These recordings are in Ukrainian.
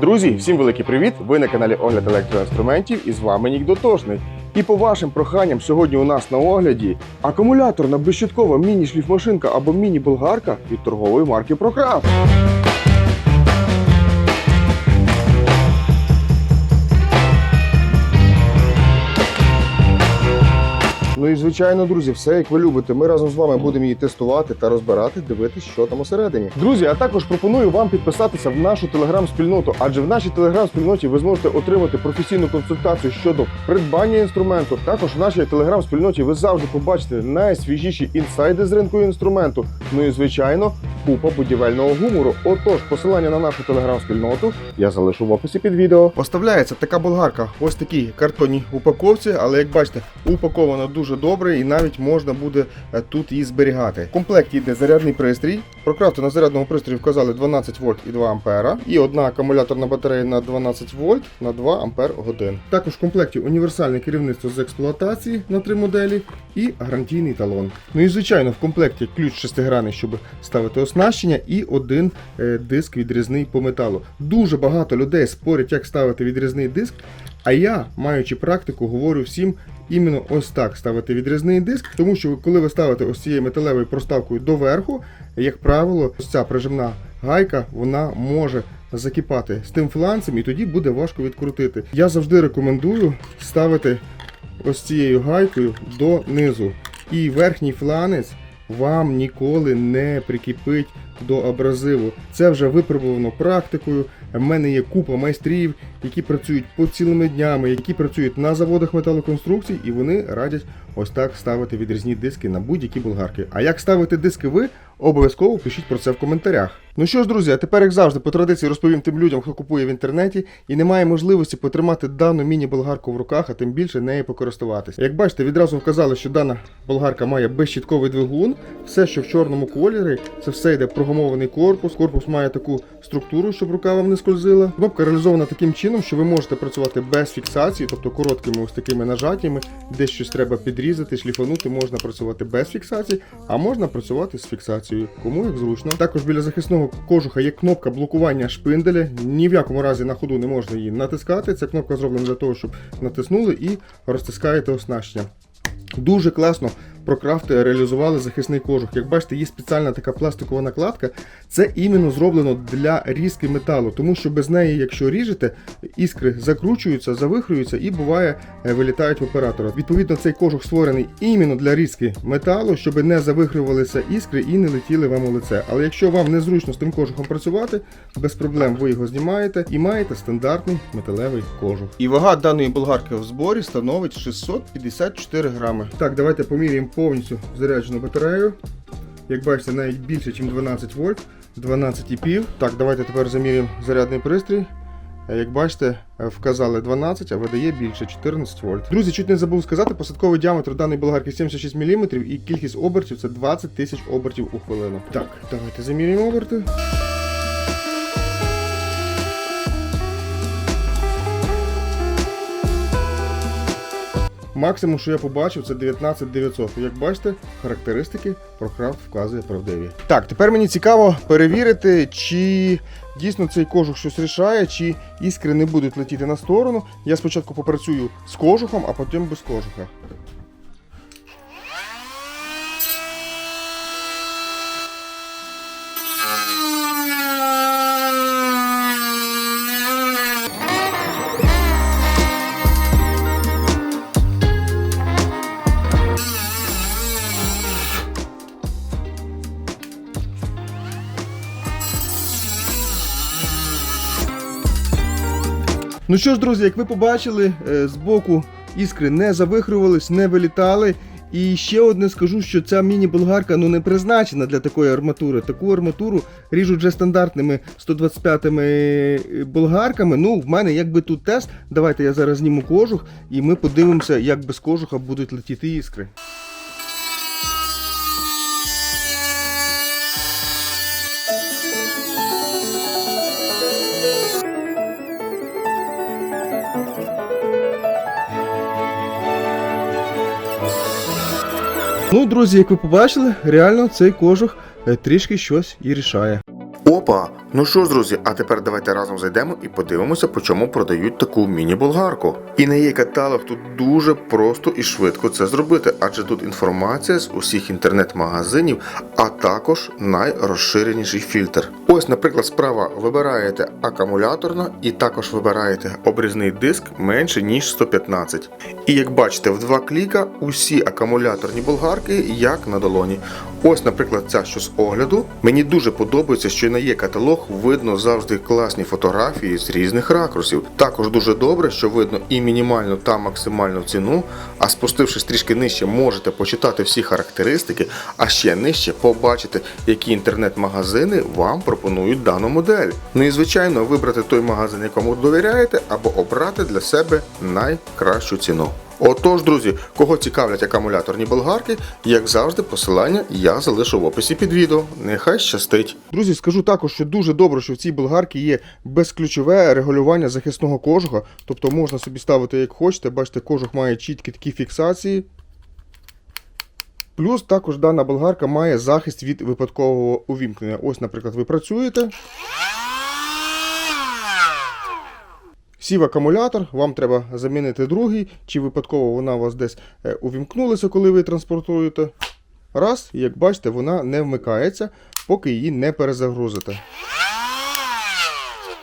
Друзі, всім великий привіт! Ви на каналі Огляд електроінструментів і з вами Нік Дотошний. І по вашим проханням сьогодні у нас на огляді акумуляторна безщиткова міні-шліфмашинка або міні-болгарка від торгової марки ProCraft. Ну і звичайно, друзі, все як ви любите. Ми разом з вами будемо її тестувати та розбирати, дивитись, що там усередині. Друзі, а також пропоную вам підписатися в нашу телеграм-спільноту, адже в нашій телеграм-спільноті ви зможете отримати професійну консультацію щодо придбання інструменту. Також в нашій телеграм-спільноті ви завжди побачите найсвіжіші інсайди з ринку інструменту. Ну і звичайно, купа будівельного гумору. Отож, посилання на нашу телеграм-спільноту я залишу в описі під відео. Поставляється така болгарка, ось такій картонній упаковці, але як бачите, упакована дуже добре і навіть можна буде е, тут її зберігати. В комплекті йде зарядний пристрій. Про крафту на зарядному пристрої вказали 12 вольт і 2 ампера. І одна акумуляторна батарея на 12 вольт на 2 ампер годин. Також в комплекті універсальне керівництво з експлуатації на три моделі і гарантійний талон. Ну і звичайно, в комплекті ключ шестигранний, щоб ставити оснащення, і один е, диск відрізний по металу. Дуже багато людей спорять, як ставити відрізний диск. А я, маючи практику, говорю всім іменно ось так ставити відрізний диск, тому що коли ви ставите ось цією металевою проставкою доверху, як правило, ось ця прижимна гайка вона може закипати з тим фланцем, і тоді буде важко відкрутити. Я завжди рекомендую ставити ось цією гайкою донизу. І верхній фланець вам ніколи не прикипить до абразиву. Це вже випробувано практикою. В мене є купа майстрів, які працюють по цілими днями, які працюють на заводах металоконструкцій, і вони радять ось так ставити відрізні диски на будь-які болгарки. А як ставити диски ви, обов'язково пишіть про це в коментарях. Ну що ж, друзі, а тепер, як завжди, по традиції розповім тим людям, хто купує в інтернеті і не має можливості потримати дану міні-болгарку в руках, а тим більше нею покористуватися. Як бачите, відразу вказали, що дана болгарка має безщітковий двигун, все, що в чорному кольорі, це все йде прогумований корпус. Корпус має таку структуру, щоб рука вам не скользила. Кнопка реалізована таким чином, що ви можете працювати без фіксації, тобто короткими ось такими нажаттями, десь щось треба підрізати, шліфанути, можна працювати без фіксації, а можна працювати з фіксацією, кому як зручно. Також біля захисного кожуха є кнопка блокування шпинделя. Ні в якому разі на ходу не можна її натискати. Ця кнопка зроблена для того, щоб натиснули і розтискаєте оснащення. Дуже класно прокрафти реалізували захисний кожух. Як бачите, є спеціальна така пластикова накладка. Це іменно зроблено для різки металу, тому що без неї, якщо ріжете, іскри закручуються, завихрюються і буває е, вилітають в оператора. Відповідно, цей кожух створений іменно для різки металу, щоб не завихрювалися іскри і не летіли вам у лице. Але якщо вам незручно з тим кожухом працювати, без проблем ви його знімаєте і маєте стандартний металевий кожух. І вага даної болгарки в зборі становить 654 грами. Так, давайте поміряємо повністю заряджену батарею. Як бачите, навіть більше, ніж 12 вольт, 12,5. Так, давайте тепер заміряємо зарядний пристрій. Як бачите, вказали 12, а видає більше 14 вольт. Друзі, чуть не забув сказати, посадковий діаметр даної болгарки 76 мм і кількість обертів це 20 тисяч обертів у хвилину. Так, давайте заміряємо оберти. Максимум, що я побачив, це 19900. Як бачите, характеристики прокрафт вказує правдиві. Так, тепер мені цікаво перевірити, чи дійсно цей кожух щось рішає, чи іскри не будуть летіти на сторону. Я спочатку попрацюю з кожухом, а потім без кожуха. Ну що ж, друзі, як ви побачили, е, збоку іскри не завихрювались, не вилітали. І ще одне скажу, що ця міні-болгарка ну, не призначена для такої арматури. Таку арматуру ріжуть вже стандартними 125-ми е, болгарками. Ну, в мене якби тут тест. Давайте я зараз зніму кожух, і ми подивимося, як без кожуха будуть летіти іскри. Ну, друзі, як ви побачили, реально цей кожух е, трішки щось і рішає. Опа, Ну що ж, друзі, а тепер давайте разом зайдемо і подивимося, по чому продають таку міні-болгарку. І на її каталог тут дуже просто і швидко це зробити, адже тут інформація з усіх інтернет-магазинів, а також найрозширеніший фільтр. Ось, наприклад, справа вибираєте акумуляторна і також вибираєте обрізний диск менше ніж 115. І як бачите, в два кліка усі акумуляторні болгарки як на долоні. Ось, наприклад, ця що з огляду. Мені дуже подобається, що на є каталог видно завжди класні фотографії з різних ракурсів. Також дуже добре, що видно і мінімальну та максимальну ціну. А спустившись трішки нижче, можете почитати всі характеристики, а ще нижче побачити, які інтернет-магазини вам пропонують дану модель. Ну і звичайно, вибрати той магазин, якому довіряєте, або обрати для себе найкращу ціну. Отож, друзі, кого цікавлять акумуляторні болгарки, як завжди, посилання я залишу в описі під відео. Нехай щастить. Друзі, скажу також, що дуже добре, що в цій болгарці є безключове регулювання захисного кожуха, тобто можна собі ставити як хочете. Бачите, кожух має чіткі такі фіксації. Плюс також дана болгарка має захист від випадкового увімкнення. Ось, наприклад, ви працюєте. Сів акумулятор, вам треба замінити другий, чи випадково вона у вас десь е, увімкнулася, коли ви транспортуєте. Раз, як бачите, вона не вмикається, поки її не перезагрузите.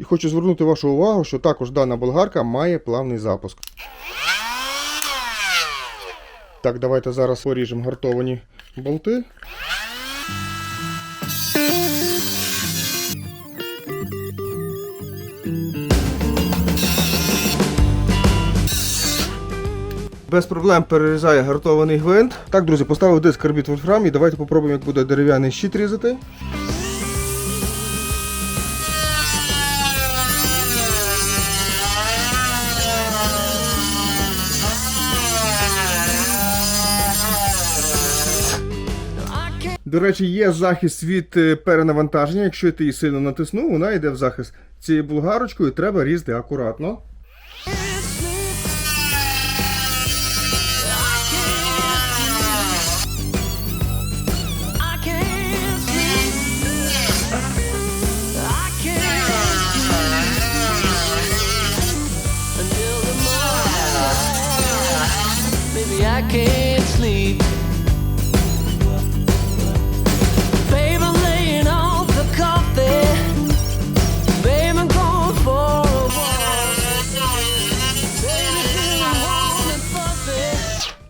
І хочу звернути вашу увагу, що також дана болгарка має плавний запуск. Так, давайте зараз поріжемо гартовані болти. Без проблем перерізає гартований гвинт. Так, друзі, поставив диск карбід вольфрам і давайте попробуємо, як буде дерев'яний щит різати. До речі, є захист від е, перенавантаження. Якщо ти її сильно натиснув, вона йде в захист. Цією булгарочкою треба різати акуратно.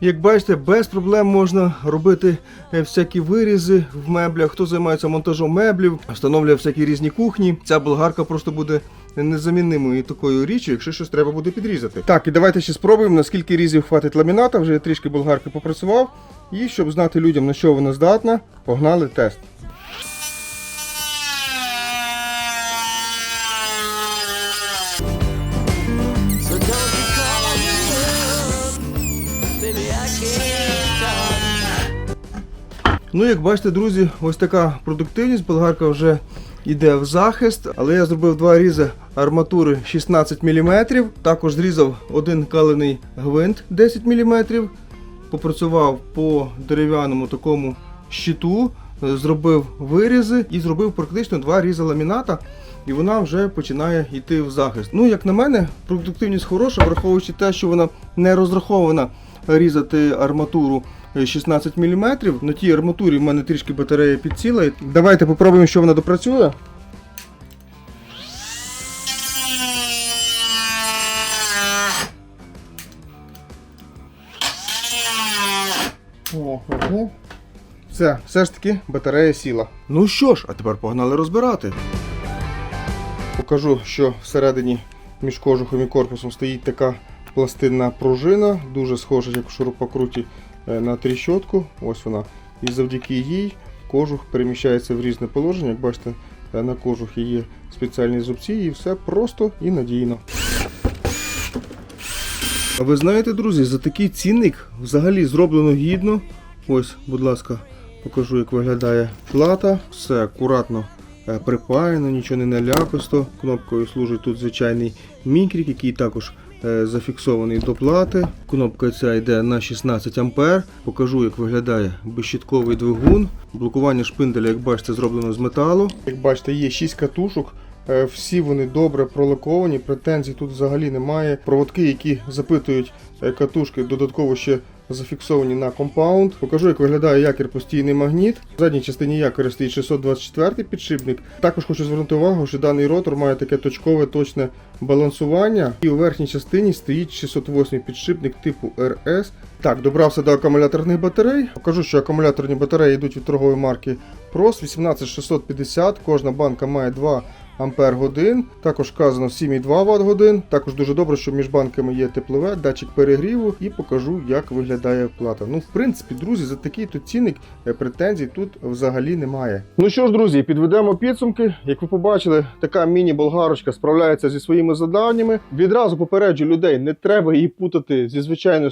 Як бачите, без проблем можна робити е, всякі вирізи в меблях. Хто займається монтажом меблів, встановлює всякі різні кухні. Ця болгарка просто буде незамінною такою річчю, якщо щось треба буде підрізати. Так, і давайте ще спробуємо, наскільки різів хватить ламіната. Вже я трішки болгарки попрацював. І щоб знати людям, на що вона здатна, погнали тест. Ну, як бачите, друзі, ось така продуктивність. Болгарка вже йде в захист, але я зробив два різи арматури 16 мм. Також зрізав один калений гвинт 10 мм. Попрацював по дерев'яному такому щиту, зробив вирізи і зробив практично два різи ламіната. І вона вже починає йти в захист. Ну, як на мене, продуктивність хороша, враховуючи те, що вона не розрахована різати арматуру 16 мм. На тій арматурі в мене трішки батарея підсіла. Давайте попробуємо, що вона допрацює. О, ого. Все, все ж таки батарея сіла. Ну що ж, а тепер погнали розбирати. Покажу, що всередині між кожухом і корпусом стоїть така пластинна пружина, дуже схожа, як в шурупокруті на тріщотку. Ось вона. І завдяки їй кожух переміщається в різне положення. Як бачите, е, на кожухі є спеціальні зубці і все просто і надійно. А ви знаєте, друзі, за такий цінник взагалі зроблено гідно. Ось, будь ласка, покажу, як виглядає плата. Все акуратно е, припаяно, нічого не наляписто. Кнопкою служить тут звичайний мікрік, який також е, зафіксований до плати. Кнопка ця йде на 16 А. Покажу, як виглядає безщітковий двигун. Блокування шпинделя, як бачите, зроблено з металу. Як бачите, є 6 катушок. Е, Всі вони добре пролаковані, претензій тут взагалі немає. Проводки, які запитують е, катушки, додатково ще зафіксовані на компаунд. Покажу, як виглядає якір постійний магніт. В задній частині якоря стоїть 624 підшипник. Також хочу звернути увагу, що даний ротор має таке точкове точне балансування. І у верхній частині стоїть 608 підшипник типу RS. Так, добрався до акумуляторних батарей. Покажу, що акумуляторні батареї йдуть від торгової марки PROS 18650. Кожна банка має 2 ампер годин. Також вказано 7,2 Вт годин. Також дуже добре, що між банками є теплове, датчик перегріву і покажу, як виглядає плата. Ну, в принципі, друзі, за такий тут цінник е, претензій тут взагалі немає. Ну що ж, друзі, підведемо підсумки. Як ви побачили, така міні-болгарочка справляється зі своїми завданнями. Відразу попереджу людей, не треба її путати зі звичайною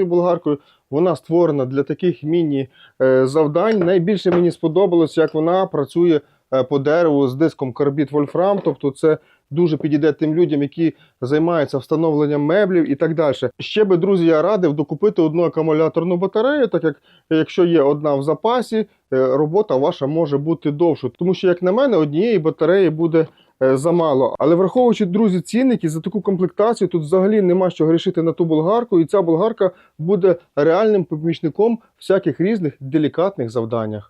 125-ю болгаркою. Вона створена для таких міні-завдань. Найбільше мені сподобалось, як вона працює е, по дереву з диском карбід Вольфрам. Тобто, це дуже підійде тим людям, які займаються встановленням меблів і так далі. Ще би, друзі, я радив докупити одну акумуляторну батарею, так як якщо є одна в запасі, е, робота ваша може бути довшою. Тому що, як на мене, однієї батареї буде. Е, Замало, але враховуючи друзі цінники за таку комплектацію, тут взагалі нема що грішити на ту болгарку, і ця болгарка буде реальним помічником всяких різних делікатних завданнях.